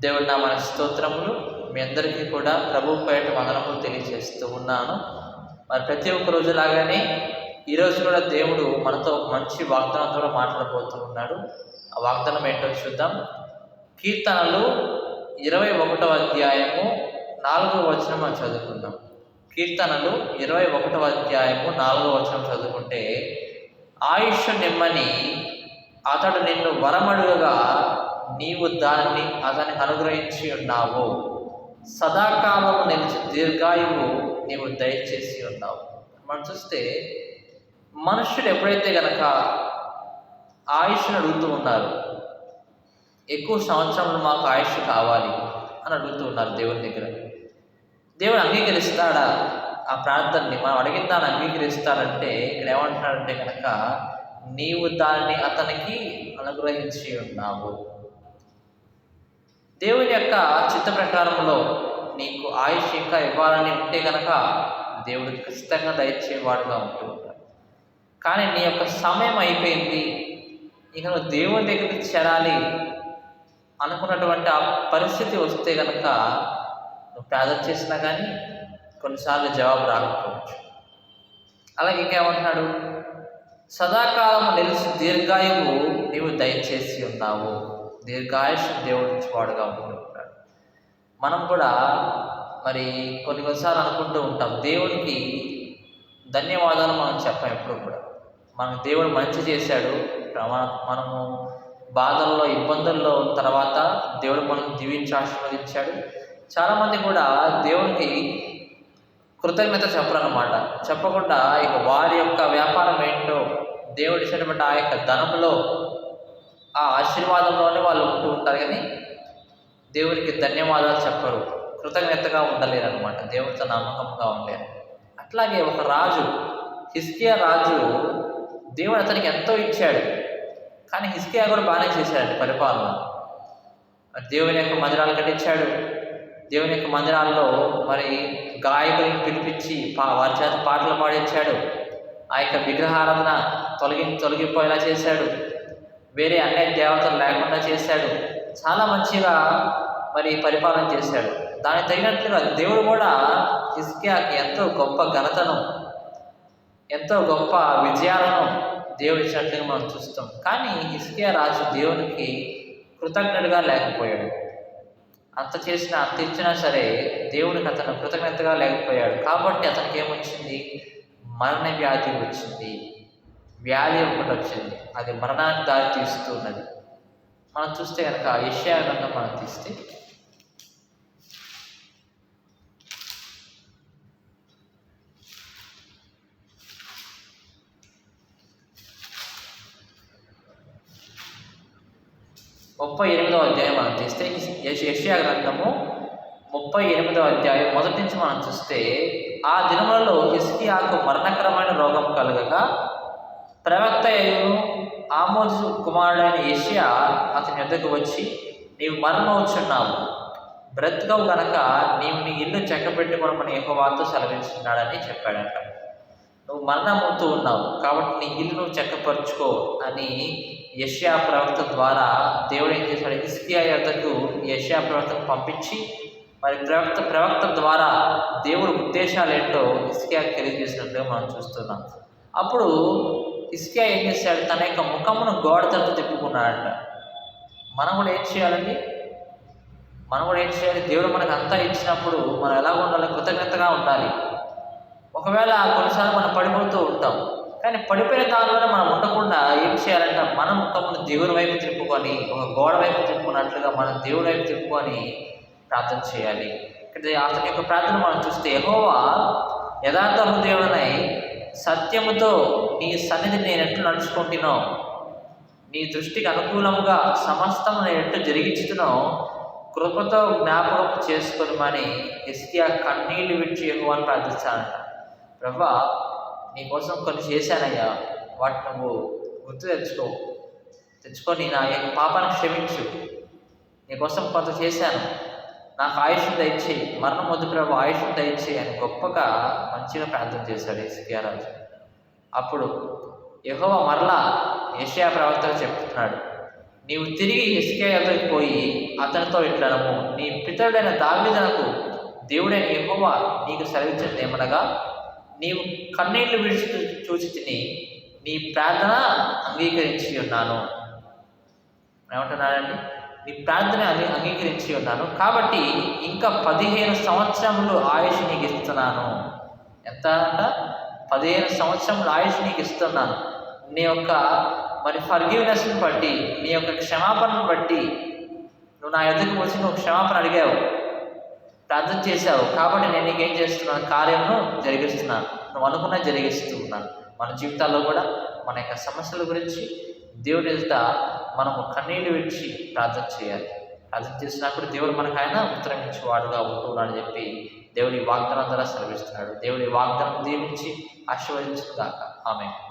దేవుడు నా మన స్తోత్రములు. మీ అందరికీ కూడా ప్రభు పేట వందనములు తెలియజేస్తూ ఉన్నాను. మరి ప్రతి ఒక్క రోజు లాగానే ఈరోజు కూడా దేవుడు మనతో ఒక మంచి వాగ్దానం కూడా మాట్లాడబోతూ ఉన్నాడు. ఆ వాగ్దానం ఏంటో చూద్దాం. కీర్తనలు ఇరవై ఒకటవ అధ్యాయము నాలుగవ వచనం మనం చదువుకుందాం. కీర్తనలు ఇరవై ఒకటవ అధ్యాయము నాలుగవ వచనం చదువుకుంటే ఆయుష్ నిమ్మని అతడు నిన్ను వరమడుగగా నీవు దానిని అతని అనుగ్రహించి ఉన్నావు. సదాకాలము నిలిచి దీర్ఘాయువు నీవు దయచేసి ఉన్నావు. మనం చూస్తే మనుషులు ఎప్పుడైతే గనక ఆయుష్ను అడుగుతూ ఉన్నారు ఎక్కువ సంవత్సరంలో మాకు ఆయుష్ కావాలి అని అడుగుతూ ఉన్నారు దేవుని దగ్గర. దేవుడు అంగీకరిస్తాడా? ఆ ప్రార్థనని మనం అడిగిన దాన్ని అంగీకరిస్తాడంటే ఇక్కడ ఏమంటున్నాడంటే కనుక నీవు దానిని అతనికి అనుగ్రహించి ఉన్నావు. దేవుని యొక్క చిత్త ప్రకారంలో నీకు ఆయుష్ ఇంకా ఇవ్వాలని ఉంటే కనుక దేవుడు ఖచ్చితంగా దయచేవాడుగా ఉంటూ ఉంటాడు. కానీ నీ యొక్క సమయం అయిపోయింది. ఇక నువ్వు దేవుని దగ్గరికి చేరాలి అనుకున్నటువంటి ఆ పరిస్థితి వస్తే కనుక నువ్వు ప్రార్థన చేసినా కానీ కొన్నిసార్లు జవాబు రాకపోవచ్చు. అలాగే ఇంకేమంటున్నాడు? సదాకాలం నిలిచి దీర్ఘాయువు నీవు దయచేసి ఉన్నావు. దీర్ఘాయుష్ దేవుడి వాడుగా ఉంటున్నాడు మనం కూడా మరి కొన్ని కొన్నిసార్లు అనుకుంటూ ఉంటాం దేవునికి ధన్యవాదాలు మనం చెప్పాం ఎప్పుడు కూడా. మనకు దేవుడు మంచి చేశాడు మనము బాధల్లో ఇబ్బందుల్లో ఉన్న తర్వాత దేవుడు మనం దీవించి ఆశీర్వదించాడు. చాలామంది కూడా దేవునికి కృతజ్ఞత చెప్పరన్నమాట. చెప్పకుండా ఇక వారి యొక్క వ్యాపారం ఏంటో దేవుడు ఇచ్చినటువంటి ఆ యొక్క ధనంలో ఆ ఆశీర్వాదంలోనే వాళ్ళు ఉంటూ ఉంటారు కానీ దేవునికి ధన్యవాదాలు చెప్పరు. కృతజ్ఞతగా ఉండలేరు అనమాట దేవుడితో నమ్మకంగా ఉండలేరు. అట్లాగే ఒక రాజు హిస్కియా రాజు దేవుడు అతనికి ఎంతో ఇచ్చాడు. కానీ హిస్కియా కూడా బాగానే చేశాడు పరిపాలన. దేవుని యొక్క మందిరాలు కట్టించాడు. దేవుని యొక్క మందిరాల్లో మరి గాయకులను పిలిపించి పా వారి చేత పాటలు పాడించాడు. ఆ యొక్క విగ్రహారాధన తొలగి తొలగిపోయేలా చేశాడు. వేరే అన్య దేవతలు లేకుండా చేశాడు. చాలా మంచిగా మరి పరిపాలన చేశాడు. దానికి తగినట్లుగా దేవుడు కూడా హిస్కియాకి ఎంతో గొప్ప ఘనతను ఎంతో గొప్ప విజయాలను దేవుడు ఇచ్చినట్లుగా మనం చూస్తాం. కానీ హిస్కియా రాజు దేవునికి కృతజ్ఞుడిగా లేకపోయాడు. అంత చేసినా అంత ఇచ్చినా సరే దేవుడికి అతను కృతజ్ఞతగా లేకపోయాడు. కాబట్టి అతనికి ఏమొచ్చింది? మరణ వ్యాధి వచ్చింది. వ్యాధి ఒకటి వచ్చింది. అది మరణానికి దారి తీస్తున్నది. మనం చూస్తే కనుక ఏషియా గ్రంథం మనం తీస్తే ముప్పై ఎనిమిదవ అధ్యాయం మనం తీస్తే యశ్- గ్రంథము ముప్పై ఎనిమిదవ అధ్యాయం మొదటి నుంచి మనం చూస్తే ఆ దినములలో హిస్కియాకు మరణకరమైన రోగం కలగగా ప్రవక్త ఆమోజు కుమారుడైన ఏషియా అతని యొద్దకు వచ్చి నీవు మరణమవుచున్నావు. బ్రతుకవు గనక నీవు నీ ఇల్లు చెక్కబెట్టుకోవడం యెహోవాతో సెలవిస్తున్నాడని చెప్పాడట. నువ్వు మరణమవుతూ ఉన్నావు. కాబట్టి నీ ఇల్లు నువ్వు చెక్కపరుచుకో అని యష్యా ప్రవక్త ద్వారా దేవుడు ఏం చేశాడు? హిస్కియా యొద్దకు యష్యా ప్రవక్తను పంపించి మరి ప్రవక్త ప్రవక్త ద్వారా దేవుడి ఉద్దేశాలు ఏంటో హిస్కియాకి తెలియజేసినట్టుగా మనం చూస్తున్నాం. అప్పుడు ఇస్కియా ఏం చేశాడు? తన యొక్క ముఖమును గోడ తలుపు తిప్పుకున్నాడంట. మనం కూడా ఏం చేయాలండి? మనం కూడా ఏం చేయాలి? దేవుడు మనకు అంతా ఇచ్చినప్పుడు మనం ఎలా ఉండాలి? కృతజ్ఞతగా ఉండాలి. ఒకవేళ కొన్నిసార్లు మనం పడిపోతూ ఉంటాం. కానీ పడిపోయిన దానిలోనే మనం ఉండకుండా ఏం చేయాలంటే మన ముఖమును దేవుని వైపు తిప్పుకొని ఒక గోడ వైపు తిప్పుకున్నట్లుగా మనం దేవుని వైపు తిప్పుకొని ప్రార్థన చేయాలి. ఇక్కడ అతని యొక్క ప్రార్థన మనం చూస్తే ఎహోవా యథార్థ హృదయుడనై సత్యముతో నీ సన్నిధి నేను ఎట్లు నడుచుకుంటున్నావు నీ దృష్టికి అనుకూలముగా సమస్తము నేను ఎట్లు జరిగించుతునో కృపతో జ్ఞాపకం చేసుకొనమని ఎస్కియా కన్నీళ్ళు విడిచి యెహోవాను ప్రార్థిస్తానంట ప్రభా నీకోసం కొన్ని చేశానయ్యా. వాటి నువ్వు గుర్తు తెచ్చుకో. తెచ్చుకొని నా యొక్క పాపాన్ని క్షమించు. నీకోసం కొంత చేశాను. నాకు ఆయుష్ దయచేయి మరణం వద్దు ప్రభు ఆయుష్ దయచేయి అని గొప్పగా మంచిగా ప్రార్థన చేశాడు ఎస్కియా రాజు. అప్పుడు యహోవ మరలా ఏషియా ప్రవక్త చెప్తున్నాడు నీవు తిరిగి హిస్కేయతకి పోయి అతనితో ఇట్లనము నీ పితరుడైన దావిదనకు దేవుడైన యెహోవా నీకు సెలవించింది ఏమనగా నీవు కన్నీళ్ళు విడిచి చూసి తిని నీ ప్రార్థన అంగీకరించి ఉన్నాను. ఏమంటున్నానండి నీ ప్రార్థన అది అంగీకరించి ఉన్నాను. కాబట్టి ఇంకా పదిహేను సంవత్సరములు ఆయుష్ నీకు ఇస్తున్నాను. ఎంత అంట? పదిహేను సంవత్సరములు ఆయుష్ నీకు ఇస్తున్నాను. నీ యొక్క మరి ఫర్గివ్నెస్ని బట్టి నీ యొక్క క్షమాపణను బట్టి నువ్వు నా ఎదురు వచ్చి నువ్వు క్షమాపణ అడిగావు. ప్రార్థన చేశావు. కాబట్టి నేను నీకేం చేస్తున్నాను? కార్యమును జరిగిస్తున్నాను. నువ్వు అనుకున్న జరిగిస్తూ ఉన్నాను మన జీవితాల్లో కూడా మన యొక్క సమస్యల గురించి దేవుడి ఎదుట మనము కన్నీళ్ళు విడిచి ప్రార్థన చేయాలి. ప్రార్థన చేసినప్పుడు దేవుడు మనకు ఆయన ఉత్తరం వాడుగా ఉంటున్నాడని చెప్పి దేవుడి వాగ్దానం ద్వారా సెలవిస్తున్నాడు. దేవుడి వాగ్దానం దీవించి దాకా ఆమె